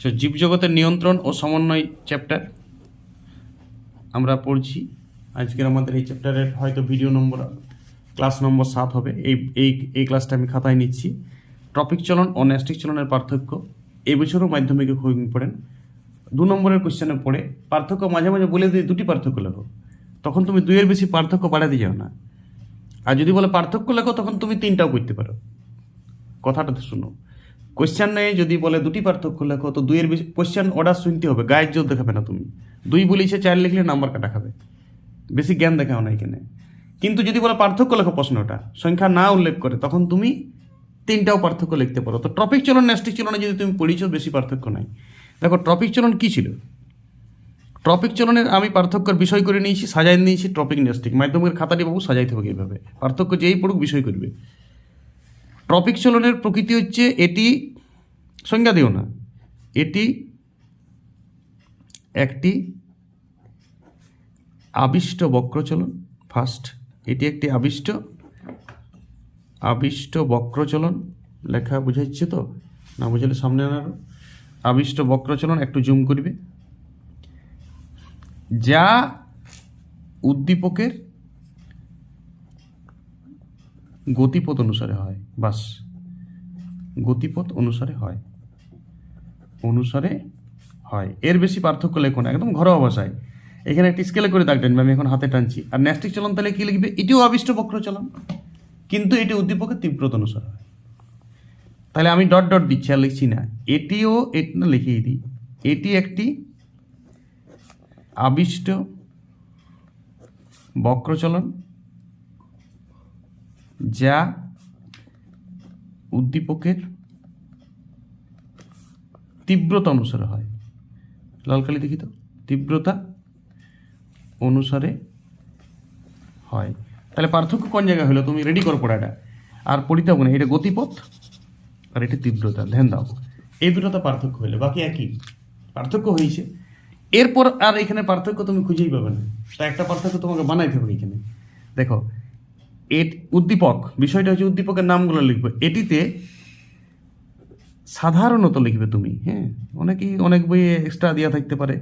তো জীবজগতের নিয়ন্ত্রণ ও সমন্বয় চ্যাপ্টার আমরা পড়ছি। আজকের আমাদের এই চ্যাপ্টারের হয়তো ভিডিও নম্বর ক্লাস নম্বর সাত হবে। এই এই এই ক্লাসটা আমি খাতায় নিচ্ছি। টপিক চলন ও ন্যাস্টিক চলনের পার্থক্য। এই বছরও মাধ্যমিকে খুব ইম্পর্টেন্ট দু নম্বরের কোশ্চেনে পড়ে, পার্থক্য মাঝে মাঝে বলে দিয়ে দুটি পার্থক্য লেখো। তখন তুমি দুইয়ের বেশি পার্থক্য বাড়াতে যাও না। আর যদি বলে পার্থক্য লেখো, তখন তুমি তিনটাও করতে পারো। কথাটা তো শুনো। কোশ্চেন যদি বলে দুটি পার্থক্য লেখো, তো দুইয়ের বেশি কোশ্চেন অর্ডার শুনতে হবে, গায়ের জোর দেখাবে না তুমি। দুই বলিছে, চার লিখলে নাম্বার কাটা খাবে। বেশি জ্ঞান দেখাও না এখানে। কিন্তু যদি বলে পার্থক্য লেখো প্রশ্নটা, সংখ্যা না উল্লেখ করে, তখন তুমি তিনটাও পার্থক্য লিখতে পারো। তো টপিক চলন ন্যাস্টিক চলনে যদি তুমি পড়িছো, বেশি পার্থক্য নাই। দেখো ট্রপিক চলন কী ছিল? ট্রপিক চলনের আমি পার্থক্যের বিষয় করে নিয়েছি, সাজাই নিয়েছি টপিক ন্যাস্টিক মাধ্যমিকের খাতাটি বাবু সাজাইতে হবে এইভাবে। পার্থক্য যেই পড়ুক, বিষয় করবে। টপিক চলনের প্রকৃতি হচ্ছে এটি সংজ্ঞা দিও না। এটি একটি আবিষ্ট বক্রচলন ফার্স্ট এটি একটি আবিষ্ট আবিষ্ট বক্রচলন, লেখা বুঝাইছে তো? না বুঝালে সামনে আনার? আবিষ্ট বক্রচলন, একটু জুম করবে। যা উদ্দীপকের গতিপথ অনুসারে হয়, বাস। গতিপথ অনুসারে হয়। অনুসারে হয়। এর বেশি পার্থক্য লেখো না, একদম ঘরোয়া ভাষায়। এখানে একটি স্কেলে করে দাগ আমি এখন হাতে টানছি। আর ন্যাস্টিক চলন তাহলে কি লিখবে? এটিও আবিষ্ট বক্র চলন। কিন্তু এটি উদ্দীপকের তীব্রতা অনুসারে হয়। তাহলে আমি ডট ডট দিচ্ছি আর লিখছি না। এটিও এটি না, লিখিয়ে দিই। এটি একটি আবিষ্ট বক্রচলন যা উদ্দীপকের তীব্রতা অনুসারে হয়। লালকালি দেখি তো? তীব্রতা অনুসারে হয়। তাহলে পার্থক্য কোন জায়গায় হলো? তুমি রেডি করো পড়াটা। আর পড়িতে হবে না, এটা গতিপথ আর এটা তীব্রতা। ধ্যান দাও। এই দুটোতে পার্থক্য হলো, বাকি একই। পার্থক্য হয়েছে। এরপর আর এখানে পার্থক্য তুমি খুঁজেই পাবে না। তা একটা পার্থক্য তোমাকে বানাইতে হবে এখানে। দেখো এট, উদ্দীপক, বিষয়টা হচ্ছে উদ্দীপকের নামগুলো লিখবে। এটিতে সাধারণত লিখবে তুমি হ্যাঁ? অনেকেই অনেক বইয়ে এক্সট্রা দেওয়া থাকতে পারে।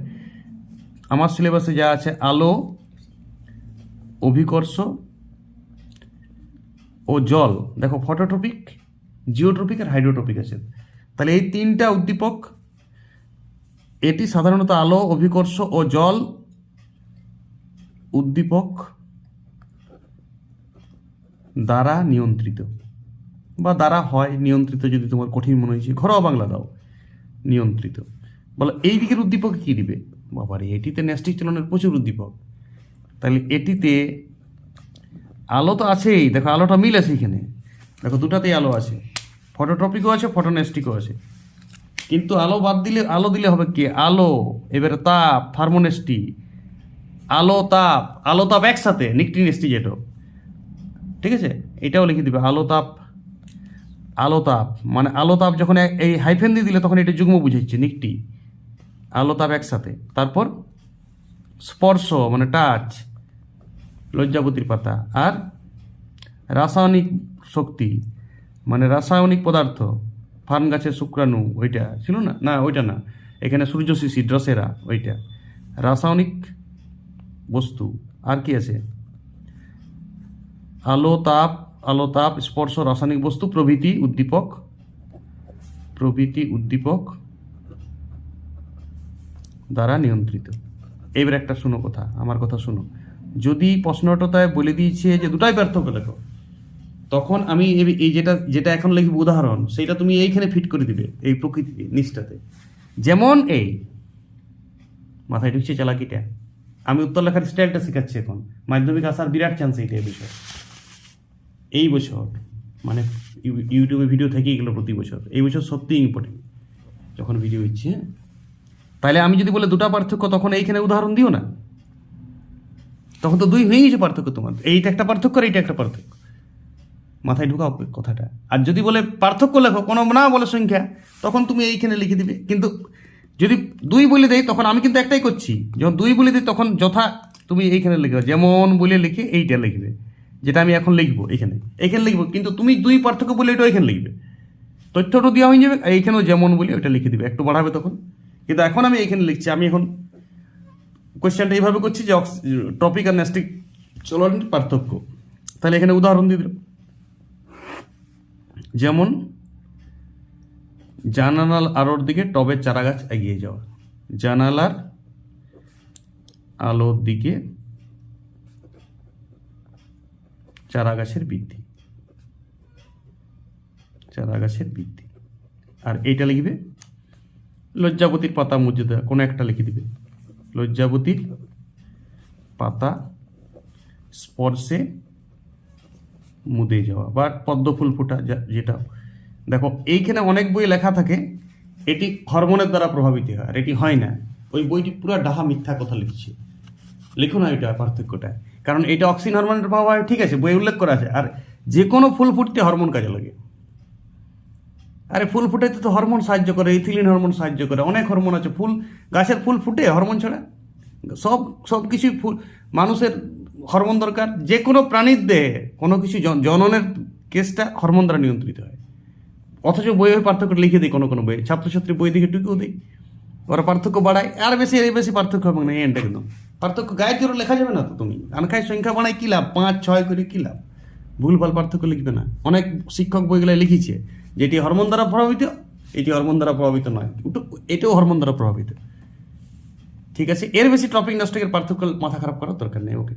আমার সিলেবাসে যা আছে, আলো, অভিকর্ষ ও জল। দেখো ফটোট্রপিক জিওট্রপিক আর হাইড্রোট্রপিক আছে। তাহলে এই তিনটা উদ্দীপক, এটি সাধারণত আলো, অভিকর্ষ ও জল, উদ্দীপক দ্বারা নিয়ন্ত্রিত বা দ্বারা হয় নিয়ন্ত্রিত যদি তোমার কঠিন মনে হয়েছে, ঘরোয়া বাংলা দাও, নিয়ন্ত্রিত। বলো, এই দিকের উদ্দীপক কী দিবে? বাবারে, এটিতে ন্যাস্টিক চলনের প্রচুর উদ্দীপক। তাহলে এটিতে আলো তো আছেই, দেখো আলোটা মিল আছে এখানে। দেখো দুটাতেই আলো আছে। ফটোট্রপিকও আছে ফটোনেস্টিকও আছে। কিন্তু আলো বাদ দিলে, আলো দিলে হবে কি? আলো, এবারে তাপ থার্মোনেস্টি আলো তাপ আলো তাপ একসাথে, নিকটিনেস্টি যেটা। ঠিক আছে? এটাও লিখে দিবে আলো তাপ আলো তাপ মানে আলো তাপ যখন এই হাইফেন দিয়ে দিলে তখন এটা যুগ্ম বুঝাচ্ছে নিকটি। আলো তাপ একসাথে। তারপর স্পর্শ মানে টাচ লজ্জাপতির পাতা। আর রাসায়নিক শক্তি মানে রাসায়নিক পদার্থ ফার্ন গাছের শুক্রাণু, ওইটা। ছিল না? না, ওইটা না। এখানে সূর্য শিশি ড্রসেরা ওইটা। রাসায়নিক বস্তু। আর কি আছে? আলো তাপ আলো তাপ স্পর্শ, রাসায়নিক বস্তু, প্রভৃতি উদ্দীপক প্রভৃতি উদ্দীপক দ্বারা নিয়ন্ত্রিত। এবার একটা শুনো কথা, আমার কথা শুনো। যদি প্রশ্নটায় বলে দিয়েছে যে দুটাই পার্থক্য লেখো তখন আমি এই- যেটা যেটা এখন লিখব উদাহরণ, সেটা তুমি এইখানে ফিট করে দিবে, এই প্রকৃতিতে নিষ্ঠাতে যেমন এই, মাথায় ঢুকছে চালাকিটা। আমি উত্তর লেখার স্টাইলটা শেখাচ্ছি এখন। মাধ্যমিক আসার বিরাট চান্স এইটা এই বিষয়। এই বছর মানে ইউটিউবে ভিডিও থেকেই গেলো প্রতি বছর। এই বছর সত্যিই ইম্পর্টেন্ট যখন ভিডিও হচ্ছে? তাহলে আমি যদি বলে দুটা পার্থক্য, তখন এইখানে উদাহরণ দিও না। তখন তো দুই হয়ে গেছে পার্থক্য তোমার এইটা একটা পার্থক্য আর এইটা একটা পার্থক্য। মাথায় ঢুকাও কথাটা। আর যদি বলে পার্থক্য লেখো, কোনো না বলে সংখ্যা, তখন তুমি এইখানে লিখে দিবে। কিন্তু যদি দুই বলে দেয় তখন আমি কিন্তু একটাই করছি। যখন দুই বলে দিই, তখন যথা তুমি এইখানে লিখবে যেমন বলে লিখে, এইটা লিখবে। যেটা আমি এখন লিখব এখানে। এখানে লিখব, কিন্তু তুমি দুই পার্থক্য বলে এটা এখানে লিখবে। তথ্যটা দেওয়া হয়ে যাবে, এইখানেও যেমন বলি ওইটা লিখে দিবে, একটু বাড়াবে তখন। কিন্তু এখন আমি এখানে লিখছি, আমি এখন কোয়েশ্চেনটা এইভাবে করছি যে টপিক আর ন্যাস্টিক চলনের পার্থক্য। তাহলে এখানে উদাহরণ দিয়ে দিল যেমন, জানালার আলোর দিকে টবের চারা গাছ এগিয়ে যাওয়া। জানালার আলোর দিকে চারা গাছের বৃদ্ধি। চারা গাছের বৃদ্ধি। আর এইটা লিখবে? লজ্জাবতীর পাতা দেওয়া কোনো একটা লিখে দিবে। লজ্জাবতীর পাতা স্পর্শে মুদে যাওয়া বা পদ্ম ফুল ফোটা যেটা। দেখো, এইখানে অনেক বই লেখা থাকে, এটি হরমোনের দ্বারা প্রভাবিত হয়, আর এটি হয় না। ওই বইটি পুরো ডাহা মিথ্যা কথা লিখছে। লিখুন না এটা পার্থক্যটা। কারণ এটা অক্সিন হরমোনের প্রভাব হয় ঠিক আছে বই উল্লেখ করা আছে। আর যে কোনো ফুল ফুটতে হরমোন কাজে লাগে। আরে ফুল ফুটাইতে তো হরমোন সাহায্য করে ইথিলিন হরমোন সাহায্য করে, অনেক হরমোন আছে। ফুল, গাছের ফুল ফুটে হরমোন ছাড়া। সব সব কিছুই ফুল, মানুষের হরমোন দরকার। যে কোনো প্রাণীর দেহে, কোনো কিছু জননের কেসটা হরমোন দ্বারা নিয়ন্ত্রিত হয়। অথচ বইয়ের পার্থক্য লিখে দিই, কোনো কোনো বই ছাত্রছাত্রী বই দিকে টুকেও দিই। ওরা পার্থক্য বাড়ায়, আর বেশি এর বেশি পার্থক্য হবে না, এই এন্ড একদম। পার্থক্য গায়ে জোরে লেখা যাবে না তো তুমি? আনখায় সংখ্যা বানায় কী লাভ? পাঁচ, ছয় করে কী লাভ? ভুলভাল পার্থক্য লিখবে না। অনেক শিক্ষক বইগুলো লিখেছে, যেটি হরমোন দ্বারা প্রভাবিত, এটি হরমোন দ্বারা প্রভাবিত নয়। এটাও হরমোন দ্বারা প্রভাবিত। ঠিক আছে? এর বেশি টপিক নষ্টকের পার্থক্য মাথা খারাপ করার দরকার নেই ওকে